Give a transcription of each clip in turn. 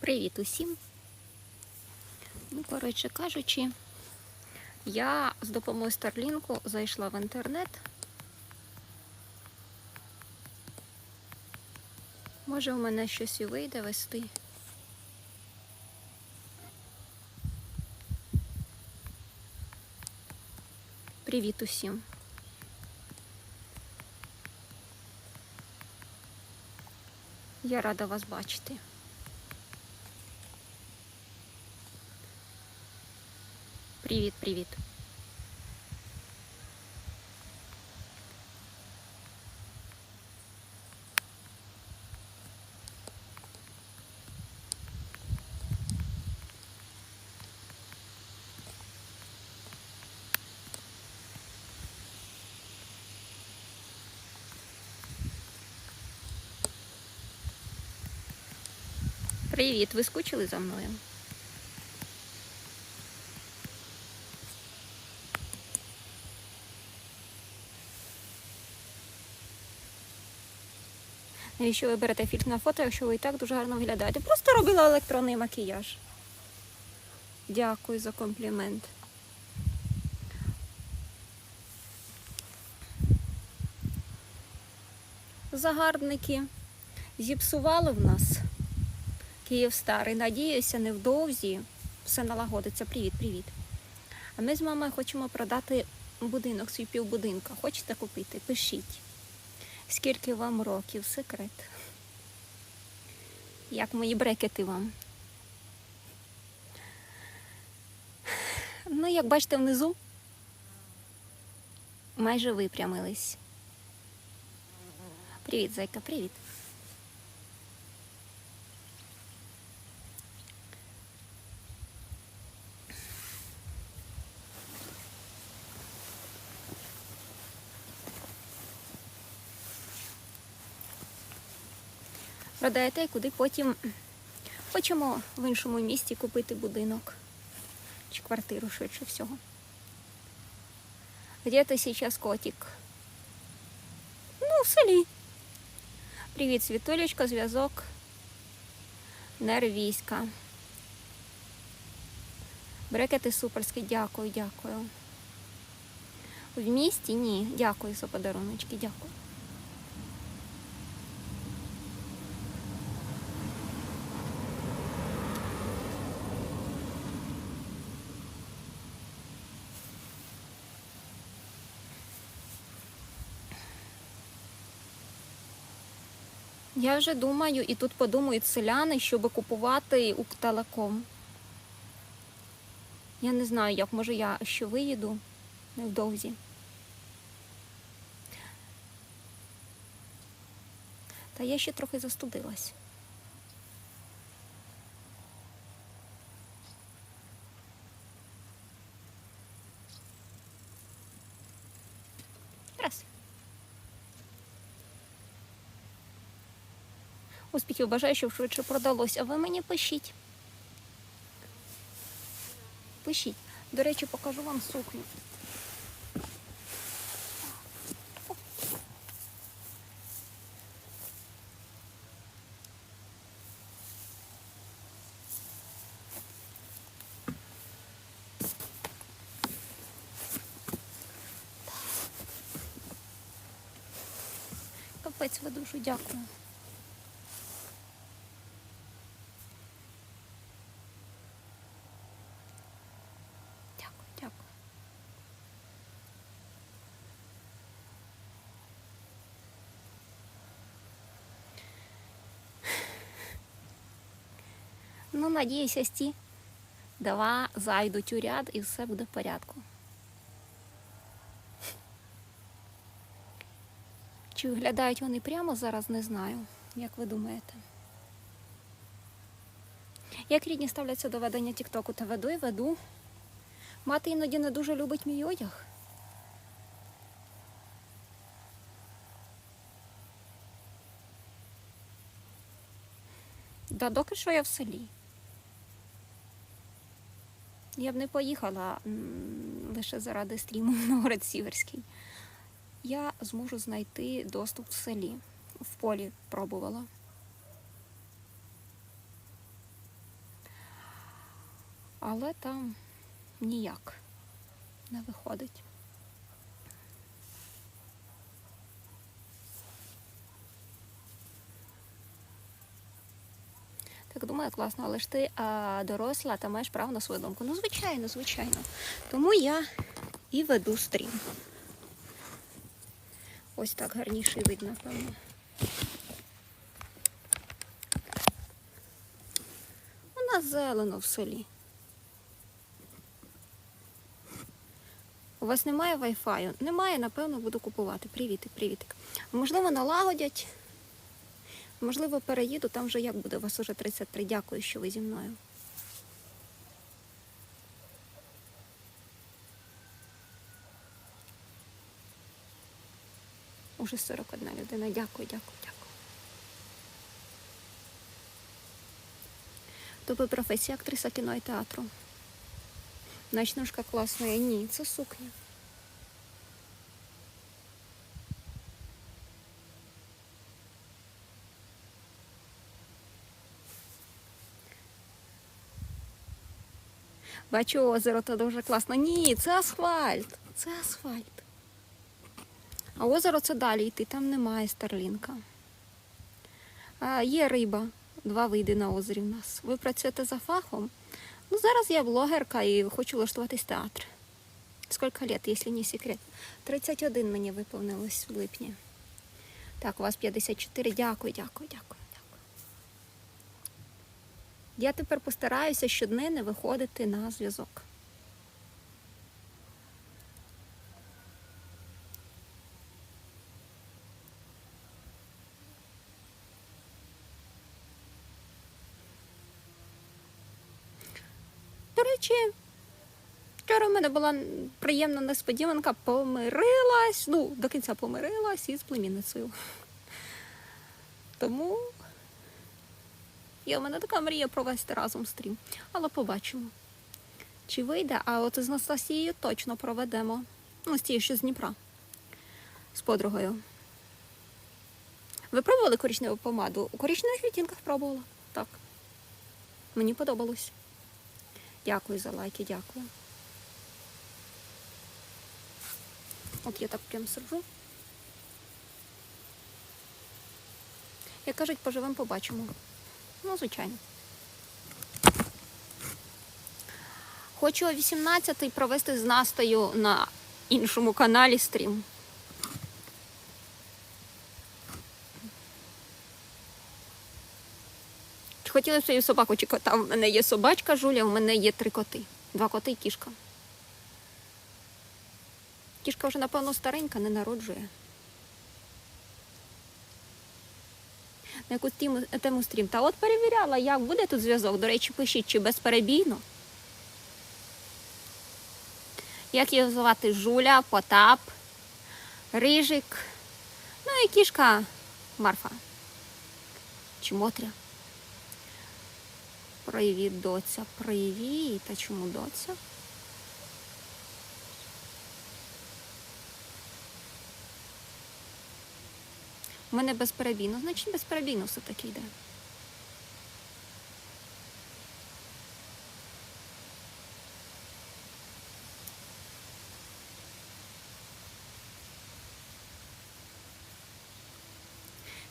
Привіт усім. Ну, коротше кажучи, я з допомогою Старлінку зайшла в інтернет. Може, у мене щось і вийде вести. Привіт усім. Я рада вас бачити. Привіт, привіт. Привіт, ви скучили за мною? Навіщо ви берете фільтр на фото, якщо ви і так дуже гарно виглядаєте? Просто робила електронний макіяж. Дякую за комплімент. Загарбники зіпсували в нас Київ старий. Надіюся, невдовзі все налагодиться. Привіт, привіт. А ми з мамою хочемо продати будинок, свій півбудинка. Хочете купити? Пишіть. Скільки вам років? Секрет. Як мої брекети вам? Ну, як бачите внизу, майже випрямились. Привіт, зайка, привіт. Продаєте куди потім хочемо в іншому місті купити будинок чи квартиру швидше всього. Где ти сейчас котик? Ну, в селі. Привіт, Світулечка, зв'язок. Нервійська. Брекети суперські, дякую, дякую. В місті ні. Дякую за подаруночки, дякую. Я вже думаю, і тут подумають селяни, щоб купувати Уктелеком. Я не знаю, як може я ще виїду невдовзі. Та я ще трохи застудилась. Успіхів бажаю, щоб швидше продалось. А ви мені пишіть. Пишіть. До речі, покажу вам сукню. Капець ви дуже. Дякую, дякую. Ну, надіюся, ці два зайдуть у ряд і все буде в порядку. Чи виглядають вони прямо зараз, не знаю. Як ви думаєте? Як рідні ставляться до ведення Тіктоку та веду і веду. Мати іноді не дуже любить мій одяг. Да доки що я в селі. Я б не поїхала лише заради стріму в Новгород Сіверський. Я зможу знайти доступ в селі. В полі пробувала. Але там ніяк не виходить. Так думаю, класно, але ж ти а, доросла та маєш право на свою думку. Ну, звичайно, звичайно. Тому я і веду стрім. Ось так гарніше видно, певно. У нас зелено в селі. У вас немає вайфаю? Немає, напевно, буду купувати. Привітик, привітик. Можливо, налагодять. Можливо, переїду, там вже як буде, у вас уже 33. Дякую, що ви зі мною. Уже 41 людина. Дякую, дякую, дякую. Тобто професія актриса кіно і театру. Ночнушка класна. Ні, це сукня. Бачу озеро, то дуже класно. Ні, це асфальт. Це асфальт. А озеро це далі йти, там немає старлінка. А, є риба, два види на озері в нас. Ви працюєте за фахом? Ну, зараз я блогерка і хочу влаштуватись в театр. Скільки лет, якщо не секрет? 31 мені виповнилось в липні. Так, у вас 54. Дякую, дякую, дякую, дякую. Я тепер постараюся щодня не виходити на зв'язок. До речі, вчора в мене була приємна несподіванка, помирилась, ну, до кінця помирилась із племінницею. Тому є в мене така мрія провести разом стрім. Але побачимо. Чи вийде, а от з Настасією точно проведемо. Ну, з тією, що з Дніпра. З подругою. Ви пробували коричневу помаду? У коричневих відтінках пробувала. Так. Мені подобалось. Дякую за лайки, дякую. От я так прям сиджу. Як кажуть, поживемо, побачимо. Ну, звичайно. Хочу о 18-й провести з Настою на іншому каналі стрім. Хотіла б свою собаку чи кота. У мене є собачка Жуля, у мене є три коти. Два коти і кішка. Кішка вже, напевно, старенька, не народжує. На яку тему, тему стрім. Та от перевіряла, як буде тут зв'язок. До речі, пишіть, чи безперебійно. Як її звати Жуля, Потап, Рижик. Ну і кішка Марфа. Чи Мотря. Привіт, доця. Привіт. А чому доця? У мене безперебійно, значить безперебійно все таки йде.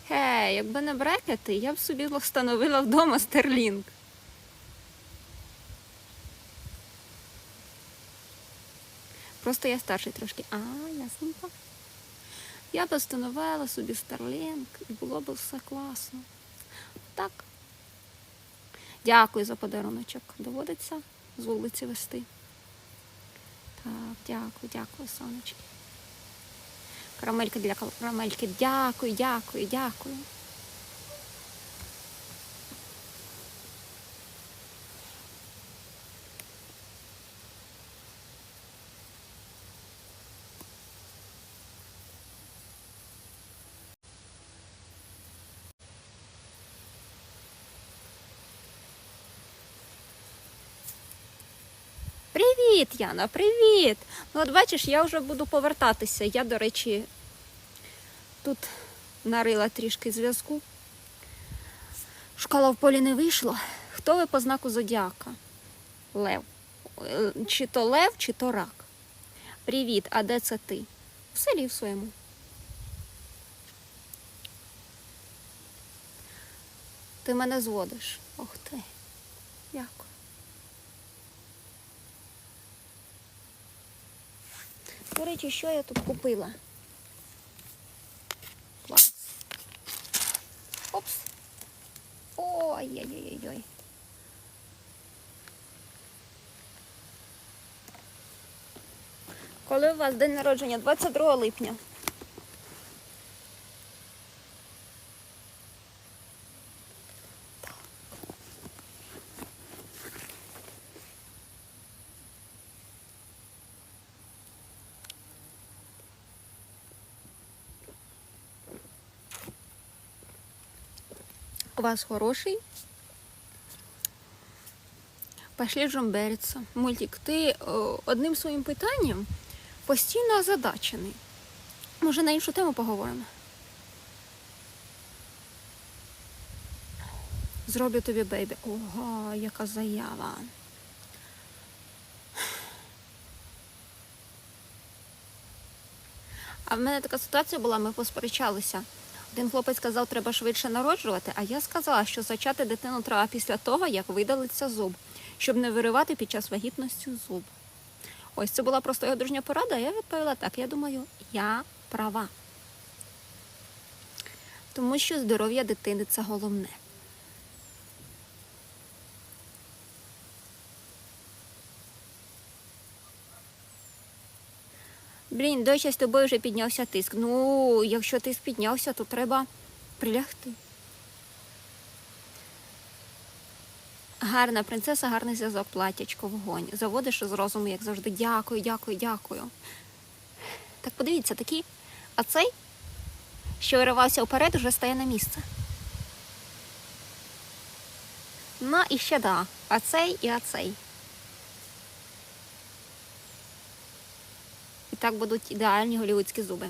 Гей, якби не брекети, я б собі встановила вдома стерлінг. Просто я старший трошки. А, ясненько. Я б встановила собі Starlink і було б все класно. Так. Дякую за подаруночок. Доводиться з вулиці вести. Так, дякую, дякую, сонечки. Карамельки для карамельки. Дякую, дякую, дякую. Привіт, Яна, привіт! Ну, от бачиш, я вже буду повертатися. Я, до речі, тут нарила трішки зв'язку. Шкала в полі не вийшла. Хто ви по знаку зодіака? Лев. Е, Чи то лев, чи то рак. Привіт, а де це ти? В селі в своєму. Ти мене зводиш. Ох ти. Дякую. До речі, що я тут купила? Клас. Опс. Ой-ой-ой-ой. Коли у вас день народження? 22 липня. У вас хороший? Пошли жомбериться. Мультик, ти одним своїм питанням постійно озадачений. Може, на іншу тему поговоримо? Зроблю тобі бейбі. Ого, яка заява. А в мене така ситуація була, ми посперечалися. Один хлопець сказав, треба швидше народжувати, а я сказала, що зачати дитину треба після того, як видалиться зуб, щоб не виривати під час вагітності зуб. Ось це була просто його дружня порада, а я відповіла так. Я думаю, я права. Тому що здоров'я дитини це головне. Блін, доча з тобою вже піднявся тиск. Ну, якщо тиск піднявся, то треба прилягти. Гарна принцеса, гарний зв'язок, платячко, вогонь. Заводиш з розуму, як завжди. Дякую, дякую, дякую. Так подивіться, такий. А цей, що виривався вперед, вже стає на місце. Ну і ще да. А цей і оцей. І так будуть ідеальні голівудські зуби.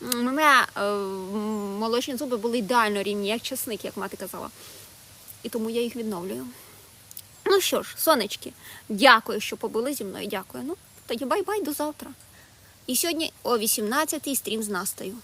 У мене е, молочні зуби були ідеально рівні, як часник, як мати казала. І тому я їх відновлюю. Ну що ж, сонечки, дякую, що побули зі мною. Дякую. Ну, тоді бай-бай до завтра. І сьогодні о 18-й стрім з Настею.